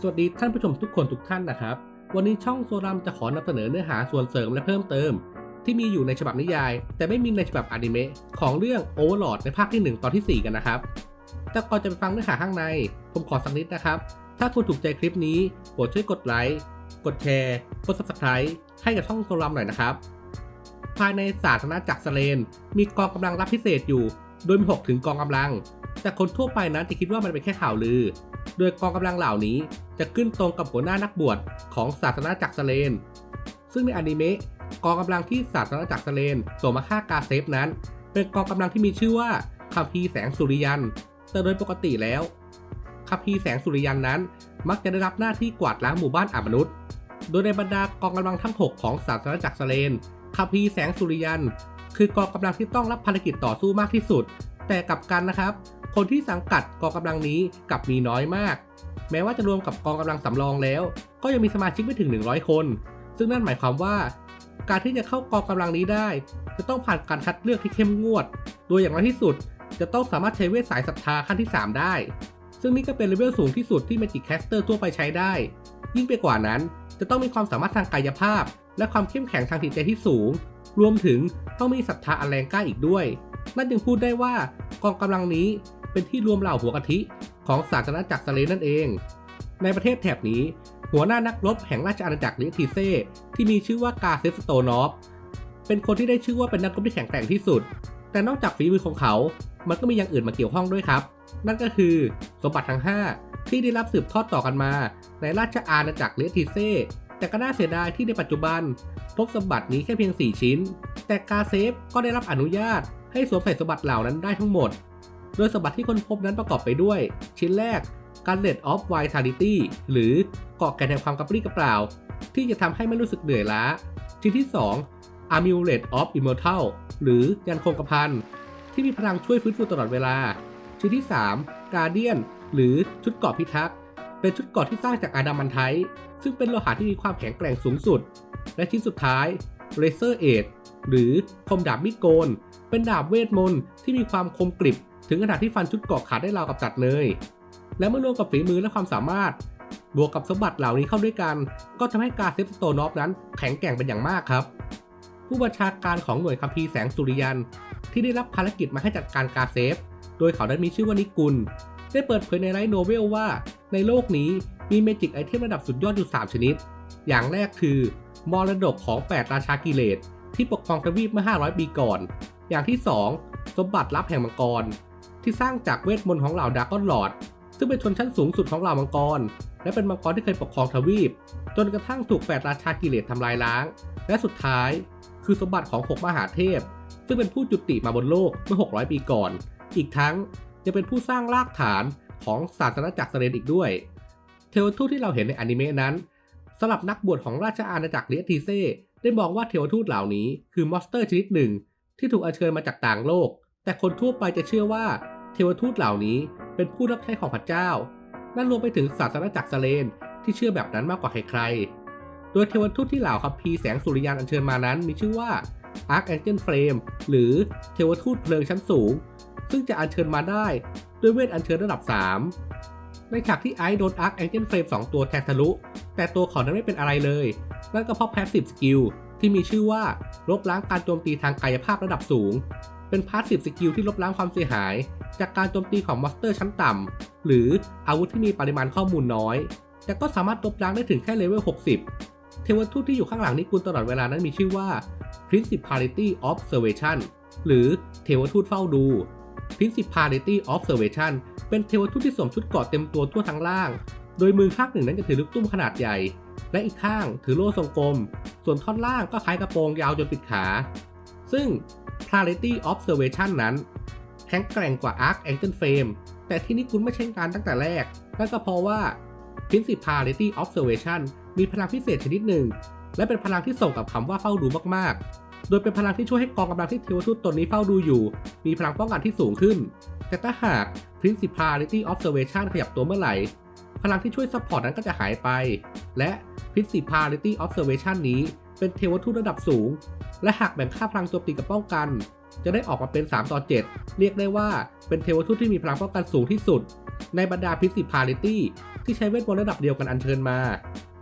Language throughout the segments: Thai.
สวัสดีท่านผู้ชมทุกคนทุกท่านนะครับ วันนี้ช่องโซรัมจะขอนำเสนอเนื้อหาส่วนเสริมและเพิ่มเติม ที่มีอยู่ในฉบับนิยาย แต่ไม่มีในฉบับอนิเมะของเรื่อง Overlord ในภาคที่ 1 ตอนทีสี่ 4 กันนะครับ แต่ก่อนจะไปฟังเนื้อหาข้างใน ผมขอสักนิดนะครับ ถ้าคุณถูกใจคลิปนี้โปรดช่วยกดไลค์กดแชร์กด subscribe ให้กับช่องโซรัมหน่อยนะครับ ภายในศาสนาจักรสเลน มีกองกำลังรับพิเศษอยู่ โดยมี 6 ถึงกองกำลัง แต่คนทั่วไปนั้นจะคิดว่ามันเป็นแค่ข่าวลือ โดยกองกำลังเหล่านี้จะขึ้นตรงกับหัวหน้านักบวชของศาสนาจักรสเลน ซึ่งในอนิเมะกองกำลังที่ศาสนาจักรสเลนส่งมาฆ่ากาเซฟนั้น เป็นกองกำลังที่มีชื่อว่าคัมภีแสงสุริยัน แต่โดยปกติแล้วคัมภีแสงสุริยันนั้น มักจะได้รับหน้าที่กวาดล้างหมู่บ้านอามนุษย์ โดยในบรรดากองกำลังทั้ง 6 ของศาสนาจักรสเลนคัมภีแสงสุริยัน คือกองกำลังที่ต้องรับภารกิจต่อสู้มากที่สุด แต่กลับกันนะครับ คนที่สังกัดกองกำลังนี้กลับมีน้อยมาก แม้ว่าจะรวมกับกองกำลังสำรองแล้ว ก็ยังมีสมาชิกไม่ถึง 100 คน ซึ่งนั่นหมายความว่า การที่จะเข้ากองกำลังนี้ได้ จะต้องผ่านการคัดเลือกที่เข้มงวด โดยอย่างน้อยที่สุด จะต้องสามารถใช้เวทสายศรัทธาขั้นที่ 3 ได้ ซึ่งนี่ก็เป็นเลเวลสูงที่สุดที่ Magic Caster ทั่วไปใช้ได้ ยิ่งไปกว่านั้น จะต้องมีความสามารถทางกายภาพ และความเข้มแข็งทางจิตใจที่สูง รวมถึงต้องมีศรัทธาอันแรงกล้าอีกด้วยนั่นจึงพูดได้ว่ากองกำลังนี้ เป็นที่รวมเหล่าหัวกะทิของศาสนาจักรสเลนนั่นเอง ในประเทศแถบนี้ หัวหน้านักรบแห่งราชอาณาจักรลิทีเซ่ที่มีชื่อว่ากาเซสโตนอฟเป็นคนที่ได้ชื่อว่าเป็นนักรบที่แข็งแกร่งที่สุด แต่นอกจากฝีมือของเขา มันก็มีอย่างอื่นมาเกี่ยวข้องด้วยครับ นั่นก็คือสมบัติทั้ง 5 ที่ได้รับสืบทอดต่อกันมา ในราชอาณาจักรลิทีเซ่ แต่ก็น่าเสียดายที่ในปัจจุบัน พบสมบัตินี้แค่เพียง 4 ชิ้น แต่กาเซฟก็ได้รับอนุญาตให้สวมใส่สมบัติเหล่านั้นได้ทั้งหมด โดยสมบัติที่คนพบนั้นประกอบไปด้วย ชิ้นแรก Gauntlet of Vitality หรือเกาะแก่นแห่งความกระปรี้กระเปร่า ที่จะทำให้ไม่รู้สึกเหนื่อยล้า ชิ้นที่ 2 Amulet of Immortal หรือยันคงกระพันที่มีพลังช่วยฟื้นฟูตลอดเวลา ชิ้นที่ 3 Guardian หรือชุดเกราะพิทักษ์เป็นชุดเกราะที่สร้างจากอะดามันไทซึ่งเป็นโลหะที่มีความแข็งแกร่งสูงสุด และชิ้นสุดท้าย Razor Edge หรือคมดาบมิดโกน เป็นดาบเวทมนต์ที่มีความคมกริบ ถึงขนาดที่ฟันชุดเกราะขาดได้ราวกับตัดเนยและเมื่อรวมกับฝีมือและความสามารถ บวกกับสมบัติเหล่านี้เข้าด้วยกัน ก็ทำให้การเซฟสโตนอฟนั้นแข็งแกร่งเป็นอย่างมากครับ ผู้บัญชาการของหน่วยคัมภีร์แสงสุริยัน ที่ได้รับภารกิจมาให้จัดการการเซฟ โดยเขาได้มีชื่อว่านิกุล ได้เปิดเผยในไลท์โนเวลว่า ในโลกนี้มีเมจิกไอเทมระดับสุดยอดอยู่ 3 ชนิด อย่างแรกคือมรดกของ 8 ราชากิเลสที่ปกครองทวีปเมื่อ 500 ปีก่อน อย่างที่ 2 สมบัติลับแห่งมังกร ที่สร้างจากเวทมนต์ของเหล่าดากอนลอร์ดซึ่งเป็นชนชั้นสูงสุดของเหล่ามังกร และเป็นมังกรที่เคยปกครองทวีป จนกระทั่งถูกแปดราชากิเลสทำลายล้าง และสุดท้าย คือสมบัติของหกมหาเทพ ซึ่งเป็นผู้จุติมาบนโลกเมื่อ 600 ปีก่อน อีกทั้งยังเป็นผู้สร้างรากฐานของศาสนาจักรเสเลนอีกด้วย เทวทูตที่เราเห็นในอนิเมะนั้นสำหรับนักบวชของราชอาณาจักรเลียทีเซ่ได้มองว่าเทวทูตเหล่านี้คือมอนสเตอร์ชนิดหนึ่ง ที่ถูกอัญเชิญมาจากต่างโลก แต่คนทั่วไปจะเชื่อว่า เทวทูตเหล่านี้เป็นผู้รับใช้ของพระเจ้า นั่นรวมไปถึงศาสนาจักรเสเลนที่เชื่อแบบนั้นมากกว่าใครๆ โดยเทวทูตที่เหล่าคัมภีร์แสงสุริยันอัญเชิญมานั้นมีชื่อว่า Archangel Flame หรือเทวทูตเพลิงชั้นสูง ซึ่งจะอัญเชิญมาได้ด้วยเวทอัญเชิญระดับ 3 ในฉากที่ไอซ์โดน Archangel Flame 2 ตัวแทงทะลุ แต่ตัวเขานั้นไม่เป็นอะไรเลย นั่นก็เพราะ Passive Skill ที่มีชื่อว่าลบล้างการโจมตีทางกายภาพระดับสูง เป็น Passive Skill ที่ลบล้างความเสียหาย จากการโจมตีของมอนสเตอร์ชั้นต่ำ หรืออาวุธที่มีปริมาณข้อมูลน้อย แต่ก็สามารถลบล้างได้ถึงแค่เลเวล 60 เทวทูตที่อยู่ข้างหลังนิกุลตลอดเวลานั้นมีชื่อว่า Principality Observation หรือเทวทูตเฝ้าดู Principality Observation เป็นเทวทูตที่สวมชุดเกราะเต็มตัวทั่วทั้งล่าง โดยมือข้างหนึ่งนั้นจะถือลูกตุ้มขนาดใหญ่ และอีกข้างถือโล่ทรงกลม ส่วนท่อนล่างก็คล้ายกระโปรงยาวจนปิดขา ซึ่ง Clarity Observation นั้น แข็งแกร่งกว่า Arc Angle Flame แต่ที่นี่คุณไม่ใช่การตั้งแต่แรก นั่นก็เพราะว่า Principality Observation มีพลังพิเศษชนิดหนึ่ง และเป็นพลังที่ส่งกับคำว่าเฝ้าดูมากๆ โดยเป็นพลังที่ช่วยให้กองกำลังที่เทวทูตตนนี้เฝ้าดูอยู่ มีพลังป้องกันที่สูงขึ้น แต่ถ้าหาก Principality Observation ขยับตัวเมื่อไหร่ พลังที่ช่วยซัพพอร์ตนั้นก็จะหายไป และ Principality Observation นี้เป็นเทวทูตระดับสูง และหากแบ่งค่าพลังโจมตีกับป้องกัน จะได้ออกมาเป็น 3 ต่อ 7 เรียกได้ว่าเป็นเทวทูตที่มีพลังป้องกันสูงที่สุด ในบรรดา Principality ที่ใช้เวทมนต์ระดับเดียวกันอัญเชิญมา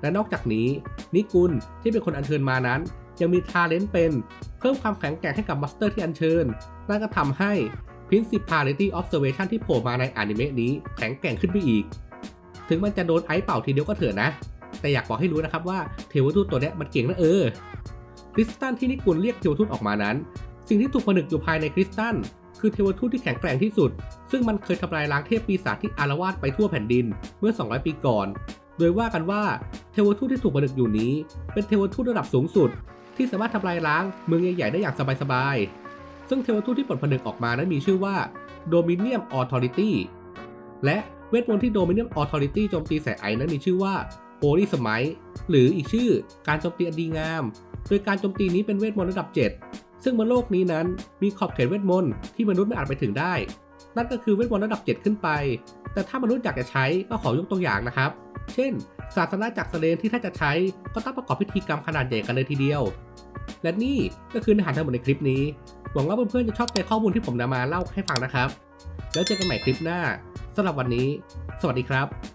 และนอกจากนี้ นิกุลที่เป็นคนอัญเชิญมานั้น ยังมีทาเลนต์เป็น เพิ่มความแข็งแกร่งให้กับมัสเตอร์ที่อัญเชิญนั่นก็ทำให้ Principality Observation ที่โผล่มาในอนิเมะนี้แข็งแกร่งขึ้นไปอีก ถึงมันจะโดนไอซ์เป่าทีเดียวก็เถอะนะ แต่อยากบอกให้รู้นะครับว่าเทวทูตตัวนี้มันเก่งนะเออคริสตัลที่นิกุลเรียกเทวทูตออกมานั้น สิ่งที่ถูกผนึกอยู่ภายในคริสตัลคือเทวทูตที่แข็งแกร่งที่สุด ซึ่งมันเคยทำลายล้างเทพปีศาจที่อารวาสไปทั่วแผ่นดินเมื่อ 200 ปีก่อน โดยว่ากันว่าเทวทูตที่ถูกผนึกอยู่นี้ เป็นเทวทูตระดับสูงสุด ที่สามารถทำลายล้างเมืองใหญ่ๆได้อย่างสบายๆ ซึ่งเทวทูตที่ปลดผนึกออกมานั้นมีชื่อว่า Dominion Authority และเวทมนต์ที่ Dominion Authority โจมตีใส่ไอนั้นมีชื่อว่า Holy Smite หรืออีกชื่อการโจมตีอันดีงาม โดยการโจมตีนี้เป็นเวทมนต์ระดับ 7 ซึ่งบนโลกนี้นั้นมีขอบเขตเวทมนต์ที่มนุษย์ไม่อาจไปถึงได้ นั่นก็คือเวทมนต์ระดับ 7 ขึ้นไป แต่ถ้ามนุษย์อยากจะใช้ก็ขอยกตัวอย่างนะครับ เช่น ศาสนาจักรเสเลนที่ถ้าจะใช้ก็ต้องประกอบพิธีกรรมขนาดใหญ่กันเลยทีเดียว และนี่ก็คือเนื้อหาทั้งหมดในคลิปนี้ หวังว่าเพื่อนๆจะชอบใจข้อมูลที่ผมนำมาเล่าให้ฟังนะครับ แล้วเจอกันใหม่คลิปหน้าสำหรับวันนี้ สวัสดีครับ